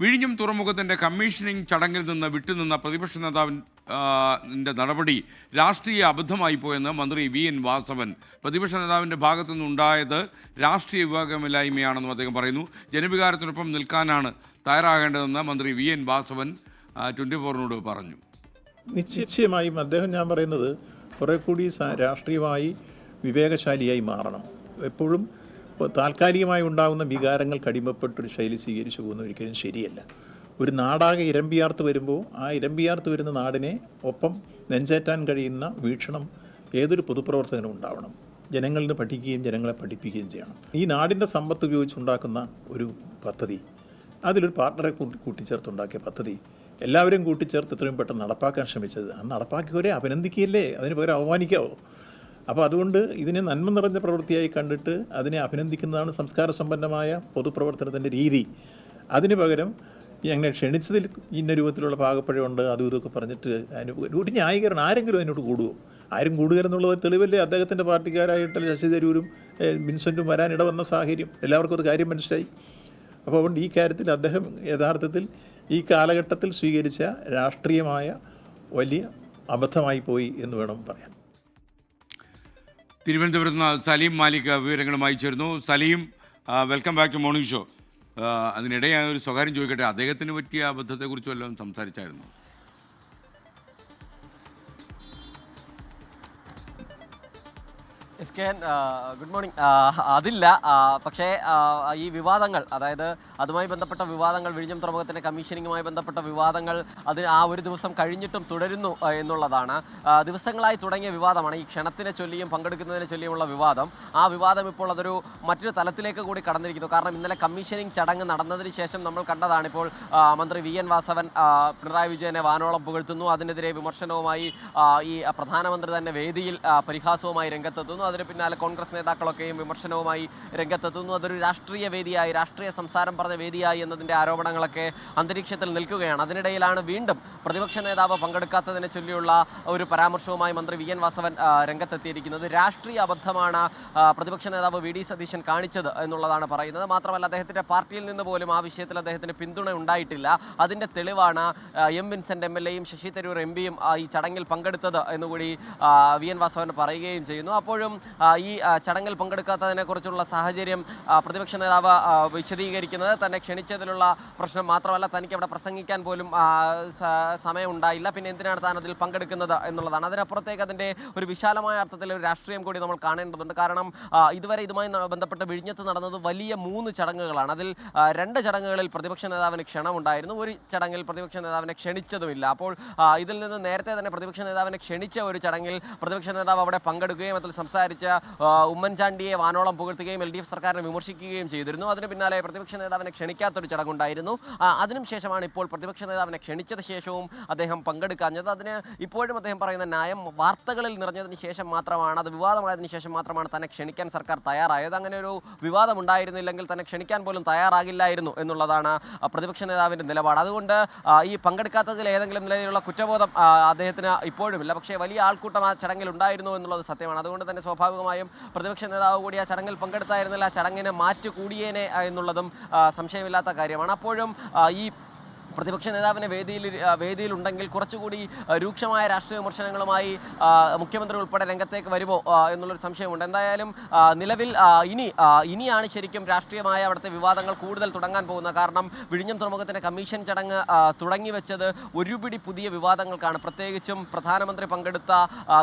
വിഴിഞ്ഞം തുറമുഖത്തിന്റെ കമ്മീഷനിങ് ചടങ്ങിൽ നിന്ന് വിട്ടുനിന്ന പ്രതിപക്ഷ നേതാവിന്റെ നടപടി രാഷ്ട്രീയ അബദ്ധമായി പോയെന്ന് മന്ത്രി വി എൻ വാസവൻ. പ്രതിപക്ഷ നേതാവിന്റെ ഭാഗത്തു നിന്നുണ്ടായത് രാഷ്ട്രീയ വിഭാഗമില്ലായ്മയാണെന്നും അദ്ദേഹം പറയുന്നു. ജനവികാരത്തിനൊപ്പം നിൽക്കാനാണ് തയ്യാറാകേണ്ടതെന്ന് മന്ത്രി വി എൻ വാസവൻ ട്വന്റി ഫോറിനോട് പറഞ്ഞു. നിശ്ചയമായും അദ്ദേഹം ഞാൻ പറയുന്നത് കുറെ കൂടി രാഷ്ട്രീയമായി വിവേകശാലിയായി മാറണം. എപ്പോഴും താൽക്കാലികമായി ഉണ്ടാകുന്ന വികാരങ്ങൾക്ക് അടിമപ്പെട്ടൊരു ശൈലി സ്വീകരിച്ചു പോകുന്ന ഒരിക്കലും ശരിയല്ല. ഒരു നാടാകെ ഇരമ്പിയാർത്ത് വരുമ്പോൾ ആ ഇരമ്പിയാർത്ത് വരുന്ന നാടിനെ ഒപ്പം നെഞ്ചേറ്റാൻ കഴിയുന്ന വീക്ഷണം ഏതൊരു പൊതുപ്രവർത്തകനും ഉണ്ടാവണം. ജനങ്ങളിൽ നിന്ന് പഠിക്കുകയും ജനങ്ങളെ പഠിപ്പിക്കുകയും ചെയ്യണം. ഈ നാടിന്റെ സമ്പത്ത് ഉപയോഗിച്ചുണ്ടാക്കുന്ന ഒരു പദ്ധതി അതിലൊരു പാർട്ണറെ കൂട്ടി കൂട്ടിച്ചേർത്തുണ്ടാക്കിയ പദ്ധതി എല്ലാവരും കൂട്ടിച്ചേർത്ത് എത്രയും പെട്ടെന്ന് നടപ്പാക്കാൻ ശ്രമിച്ചത്. ആ നടപ്പാക്കിയവരെ അഭിനന്ദിക്കുകയല്ലേ? അതിന് പകരം അവമാനിക്കാവോ? അപ്പോൾ അതുകൊണ്ട് ഇതിനെ നന്മ നിറഞ്ഞ പ്രവൃത്തിയായി കണ്ടിട്ട് അതിനെ അഭിനന്ദിക്കുന്നതാണ് സംസ്കാര സമ്പന്നമായ പൊതുപ്രവർത്തനത്തിന്റെ രീതി. അതിന് പകരം ഞങ്ങളെ ക്ഷണിച്ചതിൽ ഇന്ന രൂപത്തിലുള്ള പാകപ്പഴമുണ്ട് അതും ഇതൊക്കെ പറഞ്ഞിട്ട് അതിന് ഒരു ന്യായീകരണം. ആരെങ്കിലും അതിനോട് കൂടുമോ ആരും കൂടുക എന്നുള്ളത് തെളിവല്ലേ? അദ്ദേഹത്തിന്റെ പാർട്ടിക്കാരായിട്ട് ശശി തരൂരും വിൻസെന്റും വരാൻ ഇടവന്ന സാഹചര്യം. എല്ലാവർക്കും ഒരു കാര്യം മനസ്സിലായി? അപ്പോൾ അതുകൊണ്ട് ഈ കാര്യത്തിൽ അദ്ദേഹം യഥാർത്ഥത്തിൽ ഈ കാലഘട്ടത്തിൽ സ്വീകരിച്ച രാഷ്ട്രീയമായ വലിയ അബദ്ധമായി പോയി എന്ന് വേണം പറയാൻ. തിരുവനന്തപുരത്ത് നിന്ന് സലീം മാലിക് വിവരങ്ങളുമായി ചേർന്നു Saleem welcome back to morning show അതിനിടെ ഞാൻ ഒരു സ്വകാര്യം ചോദിക്കട്ടെ അദ്ദേഹത്തിന് പറ്റിയ അബദ്ധത്തെക്കുറിച്ചും എല്ലാം സംസാരിച്ചായിരുന്നു? ആ, ഗുഡ് മോർണിംഗ്. അതില്ല. പക്ഷേ ഈ വിവാദങ്ങൾ അതായത് അതുമായി ബന്ധപ്പെട്ട വിവാദങ്ങൾ വിഴിഞ്ഞം തുറമുഖത്തിന്റെ കമ്മീഷനിങ്ങുമായി ബന്ധപ്പെട്ട വിവാദങ്ങൾ അത് ആ ഒരു ദിവസം കഴിഞ്ഞിട്ടും തുടരുന്നു എന്നുള്ളതാണ്. ദിവസങ്ങളായി തുടങ്ങിയ വിവാദമാണ്. ഈ ക്ഷണത്തിനെ ചൊല്ലിയും പങ്കെടുക്കുന്നതിനെ ചൊല്ലിയുമുള്ള വിവാദം. ആ വിവാദം ഇപ്പോൾ അതൊരു മറ്റൊരു തലത്തിലേക്ക് കൂടി കടന്നിരിക്കുന്നു. കാരണം ഇന്നലെ കമ്മീഷനിങ് ചടങ്ങ് നടന്നതിന് ശേഷം നമ്മൾ കണ്ടതാണ് ഇപ്പോൾ മന്ത്രി വി. എൻ. വാസവൻ പിണറായി വിജയനെ വാനോളം പുകഴ്ത്തുന്നു. അതിനെതിരെ വിമർശനവുമായി ഈ പ്രധാനമന്ത്രി തന്നെ വേദിയിൽ പരിഹാസവുമായി രംഗത്തെത്തുന്നു. അതിന് പിന്നാലെ കോൺഗ്രസ് നേതാക്കളൊക്കെയും വിമർശനവുമായി രംഗത്തെത്തുന്നു. അതൊരു രാഷ്ട്രീയ വേദിയായി രാഷ്ട്രീയ സംസാരം പറഞ്ഞ വേദിയായി എന്നതിന്റെ ആരോപണങ്ങളൊക്കെ അന്തരീക്ഷത്തിൽ നിൽക്കുകയാണ്. അതിനിടയിലാണ് വീണ്ടും പ്രതിപക്ഷ നേതാവ് പങ്കെടുക്കാത്തതിനെ ചൊല്ലിയുള്ള ഒരു പരാമർശവുമായി മന്ത്രി വി എൻ വാസവൻ രംഗത്തെത്തിയിരിക്കുന്നത്. രാഷ്ട്രീയ അബദ്ധമാണ് പ്രതിപക്ഷ നേതാവ് വി ഡി സതീശൻ കാണിച്ചത് എന്നുള്ളതാണ് പറയുന്നത്. മാത്രമല്ല അദ്ദേഹത്തിന്റെ പാർട്ടിയിൽ നിന്ന് പോലും ആ വിഷയത്തിൽ അദ്ദേഹത്തിന് പിന്തുണ ഉണ്ടായിട്ടില്ല. അതിന്റെ തെളിവാണ് എം വിൻസെന്റ് എം എൽ എയും ശശി തരൂർ എം പിയും ഈ ചടങ്ങിൽ പങ്കെടുത്തത് എന്നുകൂടി വി എൻ വാസവൻ പറയുകയും ചെയ്യുന്നു. അപ്പോഴും ഈ ചടങ്ങിൽ പങ്കെടുക്കാത്തതിനെക്കുറിച്ചുള്ള സാഹചര്യം പ്രതിപക്ഷ നേതാവ് വിശദീകരിക്കുന്നത്. തന്നെ ക്ഷണിച്ചതിലുള്ള പ്രശ്നം മാത്രമല്ല തനിക്ക് അവിടെ പ്രസംഗിക്കാൻ പോലും സമയമുണ്ടായില്ല. പിന്നെ എന്തിനാണ് താൻ അതിൽ പങ്കെടുക്കുന്നത് എന്നുള്ളതാണ്. അതിനപ്പുറത്തേക്ക് അതിന്റെ ഒരു വിശാലമായ അർത്ഥത്തിൽ ഒരു രാഷ്ട്രീയം കൂടി നമ്മൾ കാണേണ്ടതുണ്ട്. കാരണം ഇതുവരെ ഇതുമായി ബന്ധപ്പെട്ട് വിഴിഞ്ഞത്ത് നടന്നത് വലിയ മൂന്ന് ചടങ്ങുകളാണ്. അതിൽ രണ്ട് ചടങ്ങുകളിൽ പ്രതിപക്ഷ നേതാവിന് ക്ഷണമുണ്ടായിരുന്നു. ഒരു ചടങ്ങിൽ പ്രതിപക്ഷ നേതാവിനെ ക്ഷണിച്ചതുമില്ല. അപ്പോൾ ഇതിൽ നിന്ന് നേരത്തെ തന്നെ പ്രതിപക്ഷ നേതാവിനെ ക്ഷണിച്ച ഒരു ചടങ്ങിൽ പ്രതിപക്ഷ നേതാവ് അവിടെ പങ്കെടുക്കുകയും അതിൽ സംസാരിച്ച ഉമ്മൻചാണ്ടിയെ വാനോളം പുകഴ്ത്തുകയും എൽ ഡി എഫ് സർക്കാരിനെ വിമർശിക്കുകയും ചെയ്തിരുന്നു. അതിന് പിന്നാലെ പ്രതിപക്ഷ നേതാവിനെ ക്ഷണിക്കാത്തൊരു ചടങ്ങുണ്ടായിരുന്നു. അതിനുശേഷമാണ് അതിനും ശേഷമാണ് ഇപ്പോൾ പ്രതിപക്ഷ നേതാവിനെ ക്ഷണിച്ചത് ശേഷവും അദ്ദേഹം പങ്കെടുക്കാഞ്ഞത്. അതിന് ഇപ്പോഴും അദ്ദേഹം പറയുന്ന ന്യായം വാർത്തകളിൽ നിറഞ്ഞതിന് ശേഷം മാത്രമാണ് അത് വിവാദമായതിനു ശേഷം മാത്രമാണ് തന്നെ ക്ഷണിക്കാൻ സർക്കാർ തയ്യാറായത്. അങ്ങനെ ഒരു വിവാദം ഉണ്ടായിരുന്നില്ലെങ്കിൽ തന്നെ ക്ഷണിക്കാൻ പോലും തയ്യാറാകില്ലായിരുന്നു എന്നുള്ളതാണ് പ്രതിപക്ഷ നേതാവിന്റെ നിലപാട്. അതുകൊണ്ട് ഈ പങ്കെടുക്കാത്തതിൽ ഏതെങ്കിലും നിലയിലുള്ള കുറ്റബോധം അദ്ദേഹത്തിന് ഇപ്പോഴുമില്ല. പക്ഷേ വലിയ ആൾക്കൂട്ടം ആ ചടങ്ങിൽ ഉണ്ടായിരുന്നു എന്നുള്ളത് സത്യമാണ്. അതുകൊണ്ട് തന്നെ സ്വാഭാവികമായും പ്രതിപക്ഷ നേതാവ് കൂടി ആ ചടങ്ങിൽ പങ്കെടുത്തായിരുന്നില്ല. ചടങ്ങിന് മാറ്റ് കൂടിയേനെ എന്നുള്ളതും സംശയമില്ലാത്ത കാര്യമാണ്. അപ്പോഴും ഈ പ്രതിപക്ഷ നേതാവിനെ വേദിയിൽ വേദിയിലുണ്ടെങ്കിൽ കുറച്ചുകൂടി രൂക്ഷമായ രാഷ്ട്രീയ വിമർശനങ്ങളുമായി മുഖ്യമന്ത്രി ഉൾപ്പെടെ രംഗത്തേക്ക് വരുമോ എന്നുള്ളൊരു സംശയമുണ്ട്. എന്തായാലും നിലവിൽ ഇനി ഇനിയാണ് ശരിക്കും രാഷ്ട്രീയമായ അവിടുത്തെ വിവാദങ്ങൾ കൂടുതൽ തുടങ്ങാൻ പോകുന്നത്. കാരണം വിഴിഞ്ഞം തുറമുഖത്തിന്റെ കമ്മീഷൻ ചടങ്ങ് തുടങ്ങി വെച്ചത് ഒരുപിടി പുതിയ വിവാദങ്ങൾക്കാണ്. പ്രത്യേകിച്ചും പ്രധാനമന്ത്രി പങ്കെടുത്ത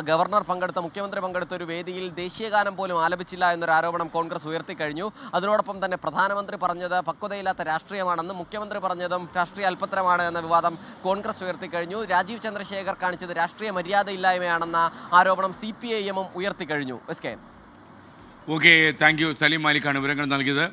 ഗവർണർ പങ്കെടുത്ത മുഖ്യമന്ത്രി പങ്കെടുത്ത ഒരു വേദിയിൽ ദേശീയഗാനം പോലും ആലപിച്ചില്ല എന്നൊരു ആരോപണം കോൺഗ്രസ് ഉയർത്തിക്കഴിഞ്ഞു. അതിനോടൊപ്പം തന്നെ പ്രധാനമന്ത്രി പറഞ്ഞത് പക്വതയില്ലാത്ത രാഷ്ട്രീയമാണെന്ന് മുഖ്യമന്ത്രി പറഞ്ഞതും രാഷ്ട്രീയ അല്പത്തരമാണ് എന്ന വിവാദം കോൺഗ്രസ് ഉയർത്തിക്കഴിഞ്ഞു. രാജീവ് ചന്ദ്രശേഖർ കാണിച്ചത് രാഷ്ട്രീയ മര്യാദയില്ലായ്മയാണെന്ന ആരോപണം സി പി ഐ എമ്മും ഉയർത്തിക്കഴിഞ്ഞു. S K. Okay thank you Saleem മാലിക്കാണ് വിവരങ്ങൾ നൽകിയത്.